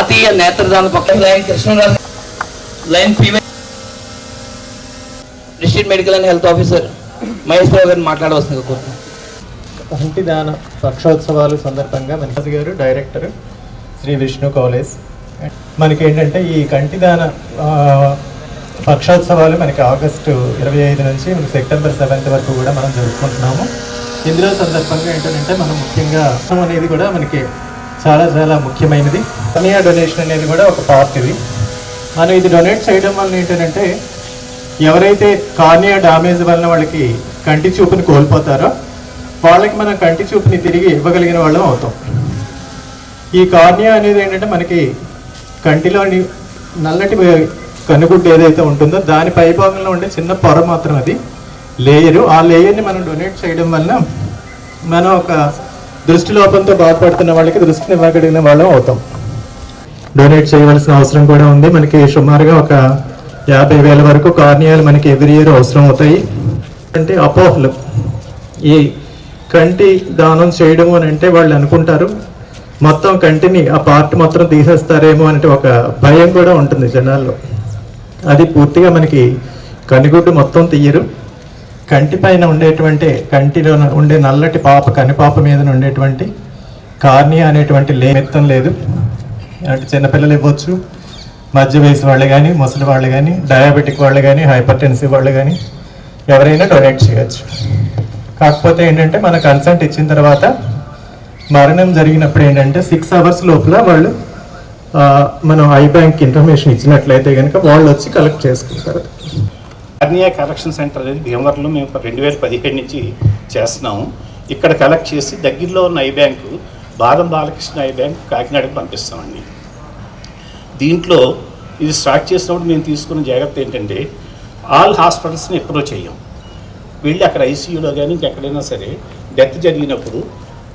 జాతీయ నేత్రదాన పక్షం lion Krishnaraju lion PY district medical and health officer Mahesh Rao గారిని మాట్లాడవలసిందిగా కోరుతున్నాను. కంటి దాన పక్షోత్సవాలు సందర్భంగా మనసు గారు డైరెక్టర్ శ్రీ విష్ణు కాలేజ్. మనకి ఏంటంటే ఈ కంటి దాన పక్షోత్సవాలు మనకి ఆగస్టు ఇరవై ఐదు నుంచి మనకి సెప్టెంబర్ సెవెంత్ వరకు కూడా మనం జరుపుకుంటున్నాము. ఇందులో సందర్భంగా ఏంటంటే మనం ముఖ్యంగా అనేది కూడా మనకి చాలా చాలా ముఖ్యమైనది. సమయ డొనేషన్ అనేది కూడా ఒక పార్ట్ ఇది. మనం ఇది డొనేట్ చేయడం వల్ల ఏంటంటే ఎవరైతే కార్నియా డామేజ్ వలన వాళ్ళకి కంటి చూపుని కోల్పోతారో వాళ్ళకి మనం కంటి చూపుని తిరిగి ఇవ్వగలిగిన వాళ్ళం అవుతాం. ఈ కార్నియా అనేది ఏంటంటే మనకి కంటిలోని నల్లటి కనుగుడ్డు ఏదైతే ఉంటుందో దాని పైభాగంలో ఉండే చిన్న పొర మాత్రం అది లేయరు. ఆ లేయర్ని మనం డొనేట్ చేయడం వలన మనం ఒక దృష్టి లోపంతో బాధపడుతున్న వాళ్ళకి దృష్టిని ఇవ్వగలిగిన వాళ్ళం అవుతాం. డొనేట్ చేయవలసిన అవసరం కూడా ఉంది. మనకి సుమారుగా ఒక యాభై వేల వరకు కార్నియాలు మనకి ఎవ్రీ ఇయర్ అవసరం అవుతాయి. అంటే అపోహలు. ఈ కంటి దానం చేయడం అని అంటే వాళ్ళు అనుకుంటారు. మొత్తం కంటిని ఆ పార్ట్ మొత్తం తీసేస్తారేమో అంటే ఒక భయం కూడా ఉంటుంది జనాల్లో. అది పూర్తిగా మనకి కనిగుడ్డు మొత్తం తీయరు. కంటి పైన ఉండేటువంటి కంటిలో ఉండే నల్లటి పాప కనిపాప మీద ఉండేటువంటి కార్నియా అనేటువంటి లేమెత్తం లేదు. అంటే చిన్నపిల్లలు ఇవ్వచ్చు. మధ్య వయసు వాళ్ళు కానీ ముసలి వాళ్ళు కానీ డయాబెటిక్ వాళ్ళు కానీ హైపర్ వాళ్ళు కానీ ఎవరైనా డొనేట్ చేయొచ్చు. కాకపోతే ఏంటంటే మన కన్సెంట్ ఇచ్చిన తర్వాత మరణం జరిగినప్పుడు ఏంటంటే సిక్స్ అవర్స్ లోపల వాళ్ళు మనం ఐ బ్యాంక్ ఇన్ఫర్మేషన్ ఇచ్చినట్లయితే కనుక వాళ్ళు వచ్చి కలెక్ట్ చేసుకుంటారు. హర్నియా కలెక్షన్ సెంటర్ అనేది భీమవరంలో మేము రెండు వేల పదిహేడు నుంచి చేస్తున్నాము. ఇక్కడ కలెక్ట్ చేసి దగ్గరలో ఉన్న ఐ బ్యాంకు బాదం బాలకృష్ణ ఐ బ్యాంక్ కాకినాడకు పంపిస్తామండి. దీంట్లో ఇది స్టార్ట్ చేసినప్పుడు మేము తీసుకున్న జాగ్రత్త ఏంటంటే ఆల్ హాస్పిటల్స్ని ఎప్పుడో చేయం. వెళ్ళి అక్కడ ఐసీయూలో కానీ ఇంకెక్కడైనా సరే డెత్ జరిగినప్పుడు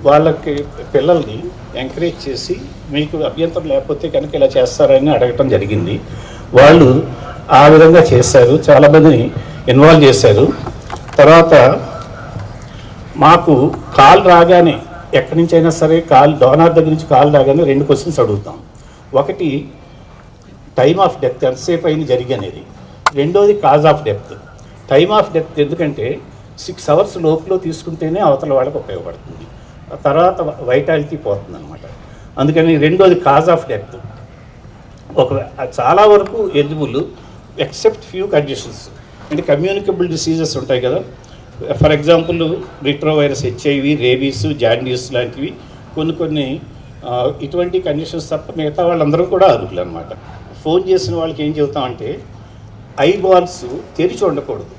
వాళ్ళకి పిల్లల్ని ఎంకరేజ్ చేసి మీకు అభ్యంతరం లేకపోతే కనుక ఇలా చేస్తారని అడగటం జరిగింది. వాళ్ళు ఆ విధంగా చేశారు. చాలామందిని ఇన్వాల్వ్ చేశారు. తర్వాత మాకు కాల్ రాగానే ఎక్కడి నుంచి అయినా సరే కాల్ డోనార్ దగ్గర నుంచి కాల్ రాగానే రెండు క్వశ్చన్స్ అడుగుతాం. ఒకటి టైమ్ ఆఫ్ డెత్ ఎంతసేపు అయింది జరిగనేది రెండోది cause of death time of death ఎందుకంటే సిక్స్ అవర్స్ లోపల తీసుకుంటేనే అవతల వాళ్ళకి ఉపయోగపడుతుంది. తర్వాత వైటాలిటీ పోతుంది అనమాట అందుకని రెండోది కాజ్ ఆఫ్ డెత్ ఒక చాలా వరకు ఎలిజిబుల్ ఎక్సెప్ట్ ఫ్యూ కండిషన్స్ అంటే కమ్యూనికబుల్ డిసీజెస్ ఉంటాయి కదా. For example retrovirus HIV rabies jaundice లాంటివి కొన్ని కొన్ని ఇటువంటి కండిషన్స్ తప్ప మిగతా వాళ్ళందరూ కూడా అర్హులు అనమాట ఫోన్ చేసిన వాళ్ళకి ఏం చెబుతామంటే ఐ బాల్స్ తెరిచి ఉండకూడదు.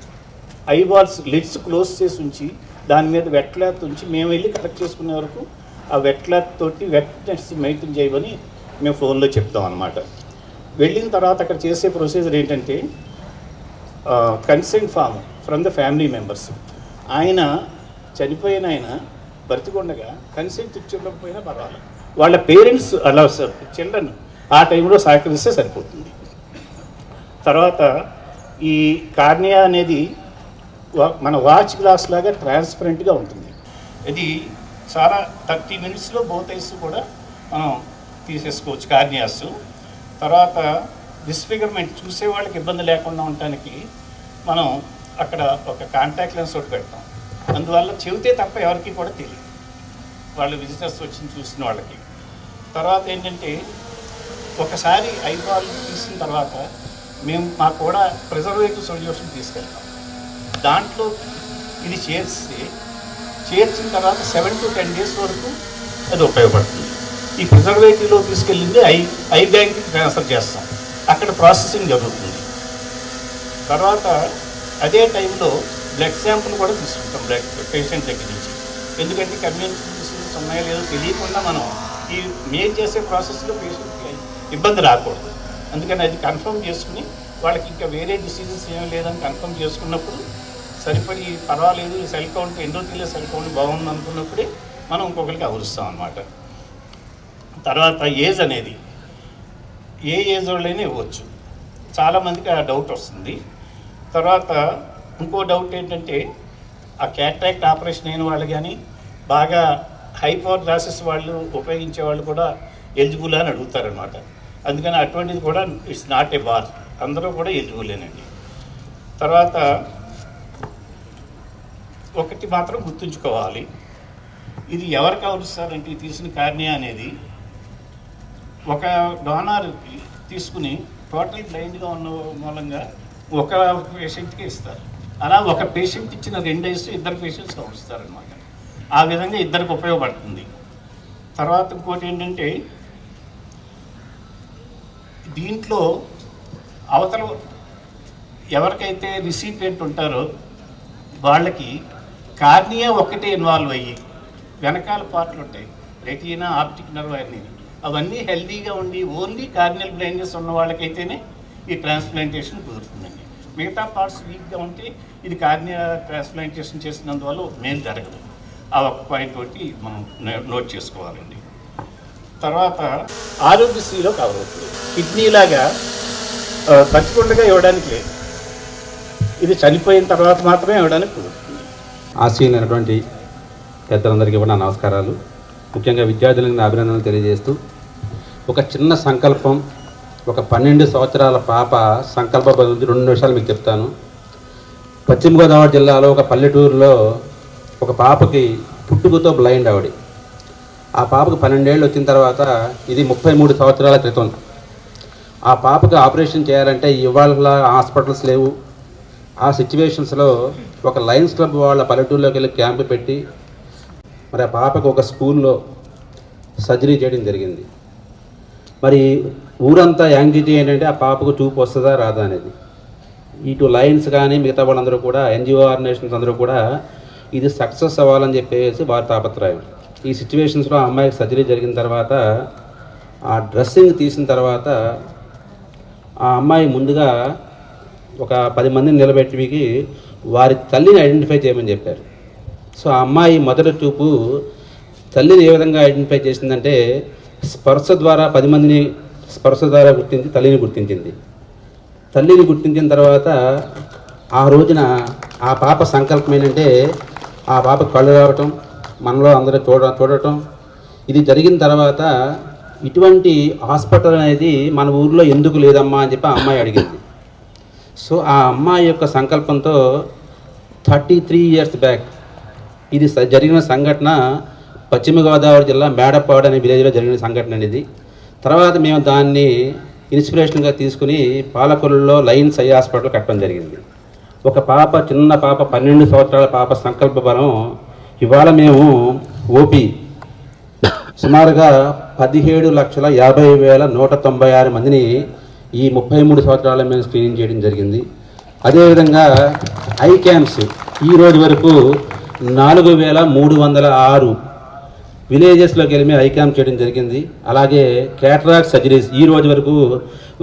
ఐ బాల్స్ లిడ్స్ క్లోజ్ చేసి ఉంచి దాని మీద వెట్ క్లాత్ ఉంచి మేము వెళ్ళి కలెక్ట్ చేసుకునే వరకు ఆ వెట్ క్లాత్ తోటి వెట్నెస్ మెయింటైన్ చేయమని మేము ఫోన్లో చెప్తాం అనమాట వెళ్ళిన తర్వాత అక్కడ చేసే ప్రొసీజర్ ఏంటంటే consent form from the family members ఆయన చనిపోయిన ఆయన బ్రతికొండగా కన్సెంట్ ఇచ్చివ్వకపోయినా పర్వాలేదు. వాళ్ళ పేరెంట్స్ అలా చిల్డ్రన్ ఆ టైంలో సహకరిస్తే సరిపోతుంది. తర్వాత ఈ కార్నియా అనేది వా- మన వాచ్ గ్లాస్ లాగా ట్రాన్స్పరెంట్గా ఉంటుంది. ఇది చాలా థర్టీ మినిట్స్లో బోత్ ఐస్ కూడా మనం తీసేసుకోవచ్చు కార్నియాస్. తర్వాత డిస్ఫిగర్మెంట్ చూసే వాళ్ళకి ఇబ్బంది లేకుండా ఉండటానికి మనం అక్కడ ఒక కాంటాక్ట్ లెన్స్ ఒకటి పెడతాం. అందువల్ల చెబితే తప్ప ఎవరికి కూడా తెలియదు. వాళ్ళు విజిటర్స్ వచ్చి చూసిన వాళ్ళకి. తర్వాత ఏంటంటే ఒకసారి ఐబాల్ తీసిన తర్వాత మేము మాకు కూడా ప్రిజర్వేటివ్ సొల్యూషన్ తీసుకెళ్తాం. దాంట్లో ఇది చేర్చి చేర్చిన తర్వాత సెవెన్ టు టెన్ డేస్ వరకు అది ఉపయోగపడుతుంది. ఈ ప్రిజర్వేటివ్లో తీసుకెళ్ళింది ఐ ఐ బ్యాంక్కి ట్రాన్స్ఫర్ చేస్తాం. అక్కడ ప్రాసెసింగ్ జరుగుతుంది. తర్వాత అదే టైంలో బ్లడ్ శాంపుల్ కూడా తీసుకుంటాం బ్లడ్ పేషెంట్ దగ్గర నుంచి. ఎందుకంటే కమ్యూనిటీ డిసీజెస్ ఉన్నాయో లేదో తెలియకుండా మనం ఈ మేం చేసే ప్రాసెస్లో పేషెంట్కి ఇబ్బంది రాకూడదు. అందుకని అది కన్ఫర్మ్ చేసుకుని వాళ్ళకి ఇంకా వేరే డిసీజెస్ ఏమీ లేదని కన్ఫర్మ్ చేసుకున్నప్పుడు సరిపడి పర్వాలేదు సెల్ కౌంట్ ఎండోటీలో సెల్ కౌంట్ బాగుంది అనుకున్నప్పుడే మనం ఇంకొకరికి అవరుస్తాం అనమాట తర్వాత ఏజ్ అనేది ఏ ఏజ్ వాళ్ళైనా ఇవ్వచ్చు. చాలామందికి ఆ డౌట్ వస్తుంది. తర్వాత ఇంకో డౌట్ ఏంటంటే ఆ క్యాట్రాక్ట్ ఆపరేషన్ అయిన వాళ్ళు కానీ బాగా హై పవర్ గ్లాసెస్ వాళ్ళు ఉపయోగించే వాళ్ళు కూడా ఎలిజిబుల్ అని అడుగుతారనమాట అందుకని అటువంటిది కూడా ఇట్స్ నాట్ ఏ బార్. అందరూ కూడా ఎలిజిబులేనండి తర్వాత ఒకటి మాత్రం గుర్తుంచుకోవాలి. ఇది ఎవరికి అవును సార్ అంటే తీసిన కార్నియా అనేది ఒక డోనార్కి తీసుకుని టోటల్ బ్లైండ్గా ఉన్న మూలంగా ఒక పేషెంట్కి ఇస్తారు. అలా ఒక పేషెంట్ ఇచ్చిన రెండు వేసి ఇద్దరు పేషెంట్స్ అనమాట ఆ విధంగా ఇద్దరికి ఉపయోగపడుతుంది. తర్వాత ఇంకోటి ఏంటంటే దీంట్లో అవతల ఎవరికైతే రిసిపియంట్ ఉంటారో వాళ్ళకి కార్నియా ఒకటే ఇన్వాల్వ్ అయ్యి వెనకాల పార్ట్లు ఉంటాయి. రెటీనా ఆప్టిక్ నర్వ్ అనేది అవన్నీ హెల్దీగా ఉండి ఓన్లీ కార్నియల్ బ్లైండ్నెస్ ఉన్న వాళ్ళకైతేనే ఈ ట్రాన్స్ప్లాంటేషన్ కుదురుతుందండి. మిగతా పార్ట్స్ వీక్గా ఉంటే ఇది కార్నియా ట్రాన్స్ప్లాంటేషన్ చేసినందువల్ల మేలు జరగదు. ఆ ఒక పాయింట్ ఒకటి మనం నోట్ చేసుకోవాలండి. తర్వాత ఆరోగ్యశ్రీలో కవర్ అవుతుంది. కిడ్నీ లాగా ఇవ్వడానికి లేదు. ఇది చనిపోయిన తర్వాత మాత్రమే ఇవ్వడానికి కుదురుతుంది. ఆశీలైనటువంటి పెద్దలందరికీ కూడా నమస్కారాలు. ముఖ్యంగా విద్యార్థులకు నా అభినందనలు తెలియజేస్తూ ఒక చిన్న సంకల్పం ఒక పన్నెండు సంవత్సరాల పాప సంకల్ప గురించి రెండు నిమిషాలు మీకు చెప్తాను. పశ్చిమ గోదావరి జిల్లాలో ఒక పల్లెటూరులో ఒక పాపకి పుట్టుకతో బ్లైండ్ ఆవిడ. ఆ పాపకు పన్నెండేళ్ళు వచ్చిన తర్వాత ఇది ముప్పై మూడు సంవత్సరాల క్రితం. ఆ పాపకు ఆపరేషన్ చేయాలంటే ఇవాళ హాస్పిటల్స్ లేవు. ఆ సిచ్యువేషన్స్లో ఒక లయన్స్ క్లబ్ వాళ్ళ పల్లెటూరులోకి వెళ్ళి క్యాంపు పెట్టి మరి ఆ పాపకు ఒక స్కూల్లో సర్జరీ చేయడం జరిగింది. మరి ఊరంతా యాంగ్జైటీ ఏంటంటే ఆ పాపకు చూపు వస్తుందా రాదా అనేది. ఇటు లయన్స్ కానీ మిగతా వాళ్ళందరూ కూడా ఎన్జిఓ ఆర్గనైజేషన్స్ అందరూ కూడా ఇది సక్సెస్ అవ్వాలని చెప్పేసి వారి తాపత్రయం. ఈ సిచ్యువేషన్స్లో అమ్మాయికి సర్జరీ జరిగిన తర్వాత ఆ డ్రెస్సింగ్ తీసిన తర్వాత ఆ అమ్మాయి ముందుగా ఒక పది మందిని నిలబెట్టి వారి తల్లిని ఐడెంటిఫై చేయమని చెప్పారు. సో ఆ అమ్మాయి మొదటి చూపు తల్లిని ఏ విధంగా ఐడెంటిఫై చేసిందంటే స్పర్శ ద్వారా పది మందిని స్పర్శ ద్వారా గుర్తించి తల్లిని గుర్తించింది. తల్లిని గుర్తించిన తర్వాత ఆ రోజున ఆ పాప సంకల్పం ఏంటంటే ఆ పాప కళ్ళు రావటం మనలో అందరూ చూడ చూడటం. ఇది జరిగిన తర్వాత ఇటువంటి హాస్పిటల్ అనేది మన ఊర్లో ఎందుకు లేదమ్మా అని చెప్పి ఆ అమ్మాయి అడిగింది. సో ఆ అమ్మాయి యొక్క సంకల్పంతో థర్టీ త్రీ ఇయర్స్ బ్యాక్ ఇది జరిగిన సంఘటన పశ్చిమ గోదావరి జిల్లా మేడపాడు అనే విలేజ్లో జరిగిన సంఘటన అనేది. తర్వాత మేము దాన్ని ఇన్స్పిరేషన్గా తీసుకుని పాలకొల్లులో లయన్స్ ఐ హాస్పిటల్ కట్టడం జరిగింది. ఒక పాప చిన్న పాప పన్నెండు సంవత్సరాల పాప సంకల్ప బలం. ఇవాళ మేము ఓపీ. సుమారుగా పదిహేడు లక్షల యాభై వేల నూట తొంభై ఆరు మందిని ఈ ముప్పై మూడు సంవత్సరాల మేము స్క్రీనింగ్ చేయడం జరిగింది. అదేవిధంగా ఐ క్యాంప్స్ ఈ రోజు వరకు నాలుగు వేల మూడు వందల ఆరు విలేజెస్లోకి వెళ్ళి మేము ఐ చేయడం జరిగింది. అలాగే క్యాటరాక్ట్ సర్జరీస్ ఈ రోజు వరకు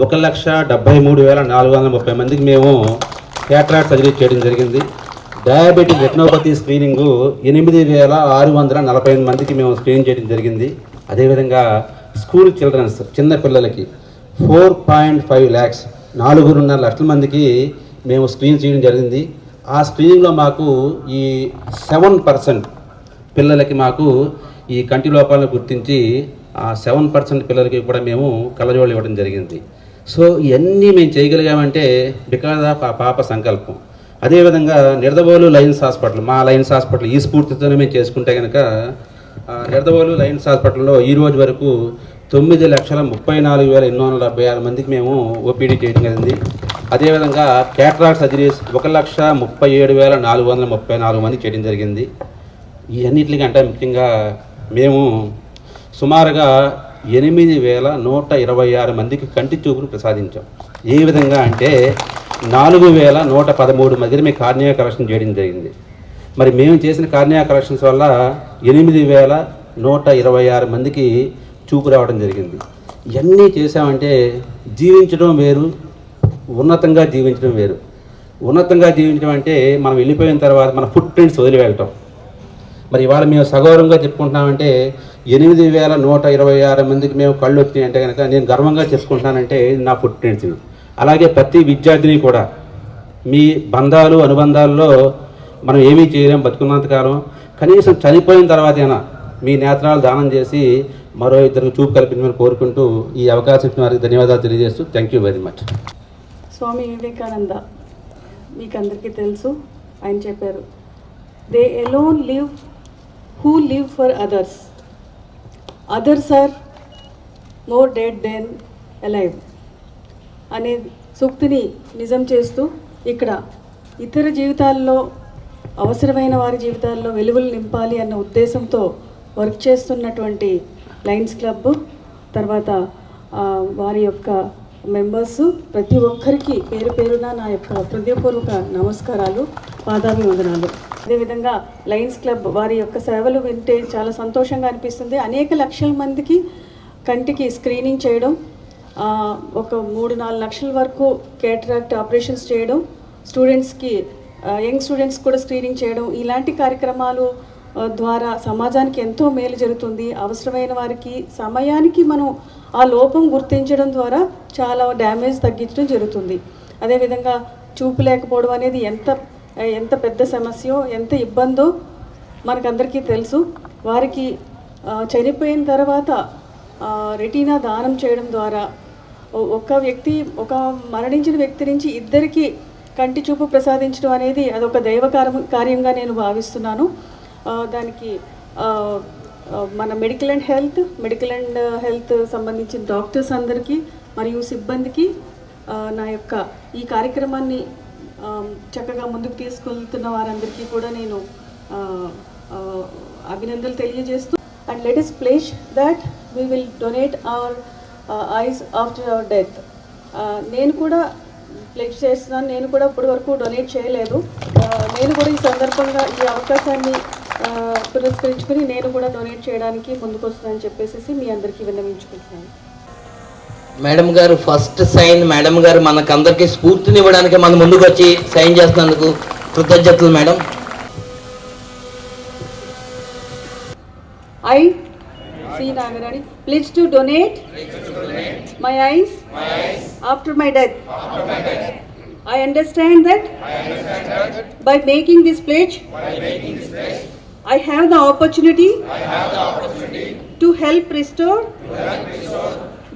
ఒక లక్ష డెబ్బై మూడు వేల నాలుగు వందల ముప్పై మందికి మేము క్యాటరాక్ట్ సర్జరీ చేయడం జరిగింది. డయాబెటిక్ రెట్నోపతి స్క్రీనింగ్ ఎనిమిది వేల ఆరు వందల నలభై ఎనిమిది మందికి మేము స్క్రీన్ చేయడం జరిగింది. అదేవిధంగా స్కూల్ చిల్డ్రన్స్ చిన్న పిల్లలకి ఫోర్ పాయింట్ ఫైవ్ ల్యాక్స్ నాలుగున్నర లక్షల మందికి మేము స్క్రీన్ చేయడం జరిగింది. ఆ స్క్రీనింగ్లో మాకు ఈ సెవెన్ పర్సెంట్ పిల్లలకి మాకు ఈ కంటి లోపాలను గుర్తించి ఆ సెవెన్ పర్సెంట్ పిల్లలకి కూడా మేము కళ్ళజోళ్ళు ఇవ్వడం జరిగింది. సో ఇవన్నీ మేము చేయగలిగామంటే బికాజ్ ఆఫ్ ఆ పాప సంకల్పం. అదేవిధంగా నిడదవోలు లయన్స్ హాస్పిటల్ మా లయన్స్ హాస్పిటల్ ఈ స్ఫూర్తితోనే మేము చేసుకుంటే కనుక ఆ, నిడదవోలు లయన్స్ హాస్పిటల్లో ఈ రోజు వరకు తొమ్మిది లక్షల ముప్పై నాలుగు వేల ఎనిమిది వందల డెబ్బై ఆరు మందికి మేము ఓపీడీ చేయడం జరిగింది. అదేవిధంగా క్యాట్రాక్ సర్జరీస్ ఒక లక్ష ముప్పై ఏడు వేల నాలుగు వందల ముప్పై నాలుగు మంది చేయడం జరిగింది. ఇవన్నిటికంటే ముఖ్యంగా మేము సుమారుగా ఎనిమిది వేల నూట ఇరవై ఆరు మందికి కంటి చూపును ప్రసాదించాం. ఏ విధంగా అంటే నాలుగు వేల నూట పదమూడు మందిని మేము కార్నియా కరెక్షన్ చేయడం జరిగింది. మరి మేము చేసిన కార్నియా కరెక్షన్స్ వల్ల ఎనిమిది వేల నూట ఇరవై ఆరు మందికి చూపు రావడం జరిగింది. ఇవన్నీ చేసామంటే జీవించడం వేరు ఉన్నతంగా జీవించడం వేరు. ఉన్నతంగా జీవించడం అంటే మనం వెళ్ళిపోయిన తర్వాత మన ఫుట్ ప్రింట్స్ వదిలి వెళ్ళటం మరి ఇవాళ మేము సగౌరవంగా చెప్పుకుంటున్నామంటే ఎనిమిది వేల నూట ఇరవై ఆరు మందికి మేము కళ్ళు వచ్చినాయి అంటే కనుక నేను గర్వంగా చెప్పుకుంటున్నానంటే నా ఫుట్ అలాగే ప్రతి విద్యార్థిని కూడా మీ బంధాలు అనుబంధాల్లో మనం ఏమీ చేయలేం బతుకున్నంతకాలం కనీసం చనిపోయిన తర్వాతైనా మీ నేత్రాలు దానం చేసి మరో ఇద్దరు చూపు కల్పించమని కోరుకుంటూ ఈ అవకాశం ఇచ్చిన వారికి ధన్యవాదాలు తెలియజేస్తూ thank you very much Swami Vivekananda మీకు అందరికీ తెలుసు ఆయన చెప్పారు they alone live who live for others others are more dead than alive అనే సూక్తిని నిజం చేస్తూ ఇక్కడ ఇతర జీవితాల్లో అవసరమైన వారి జీవితాల్లో వెలుగులు నింపాలి అన్న ఉద్దేశంతో వర్క్ చేస్తున్నటువంటి లయన్స్ క్లబ్ తర్వాత వారి యొక్క మెంబర్స్ ప్రతి ఒక్కరికి పేరు పేరున నా యొక్క హృదయపూర్వక నమస్కారాలు. పాదాభివందనాలు అదేవిధంగా లయన్స్ క్లబ్ వారి యొక్క సేవలు వింటే చాలా సంతోషంగా అనిపిస్తుంది. అనేక లక్షల మందికి కంటికి స్క్రీనింగ్ చేయడం ఒక మూడు నాలుగు లక్షల వరకు కేటరాక్ట్ ఆపరేషన్స్ చేయడం స్టూడెంట్స్కి యంగ్ స్టూడెంట్స్ కూడా స్క్రీనింగ్ చేయడం ఇలాంటి కార్యక్రమాలు ద్వారా సమాజానికి ఎంతో మేలు జరుగుతుంది. అవసరమైన వారికి సమయానికి మనం ఆ లోపం గుర్తించడం ద్వారా చాలా డ్యామేజ్ తగ్గించడం జరుగుతుంది. అదేవిధంగా చూపు లేకపోవడం అనేది ఎంత ఎంత పెద్ద సమస్యో ఎంత ఇబ్బందో మనకందరికీ తెలుసు. వారికి చనిపోయిన తర్వాత రెటీనా దానం చేయడం ద్వారా ఒక వ్యక్తి ఒక మరణించిన వ్యక్తి నుంచి ఇద్దరికి కంటి చూపు ప్రసాదించడం అనేది అదొక దైవ కార్యంగా నేను భావిస్తున్నాను. దానికి మన medical and health medical and health సంబంధించిన డాక్టర్స్ అందరికీ మరియు సిబ్బందికి నా యొక్క ఈ కార్యక్రమాన్ని చక్కగా ముందుకు తీసుకెళ్తున్న వారందరికీ కూడా నేను అభినందనలు తెలియజేస్తూ and let us pledge that we will donate our eyes after our death నేను కూడా ప్లేస్ చేస్తున్నాను. నేను కూడా ఇప్పటి వరకు డొనేట్ చేయలేదు. నేను కూడా ఈ సందర్భంగా ఈ అవకాశాన్ని పురస్కరించుకుని నేను కూడా డొనేట్ చేయడానికి ముందుకు వస్తున్నానని చెప్పేసి మీ అందరికీ విన్నవించుకుంటున్నాను. Madam garu first sign. Madam garu మనకందరికీ స్ఫూర్తినివ్వడానికి మన ముందుకు వచ్చి సైన్ చేస్తున్నందుకు కృతజ్ఞతలు madam. I C Nagarani pledge to donate. My eyes after my death I understand that by making this pledge I have the opportunity to help restore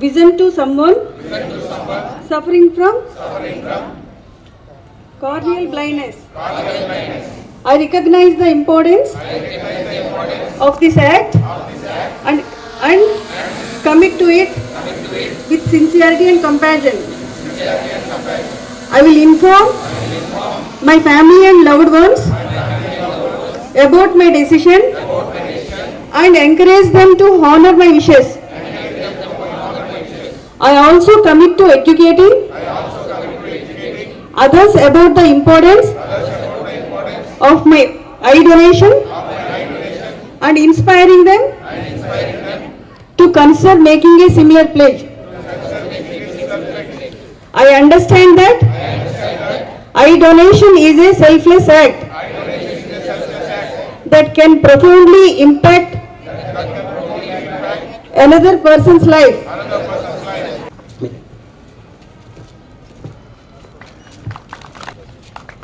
vision to someone suffering from corneal blindness. I recognize the importance of this act and, and commit to it with sincerity and compassion. I will inform my family and loved ones about my decision and encourage them to honor my wishes. I also commit to educating others about the importance of my eye donation and inspiring them to consider making a similar pledge. I understand that eye donation is a selfless act that can profoundly impact another person's life.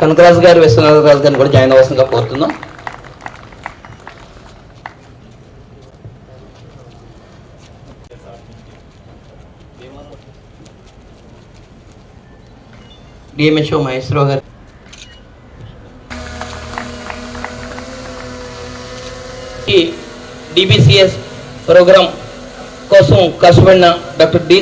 Kanakaraju గారు విశ్వనాథ రాజు గారిని కూడా join అవ్వాల్సిందిగా కోరుతున్నాం DMHO Maheswararao గారు ఈ డిబిసిఎస్ programme కోసం కష్టపడిన doctor D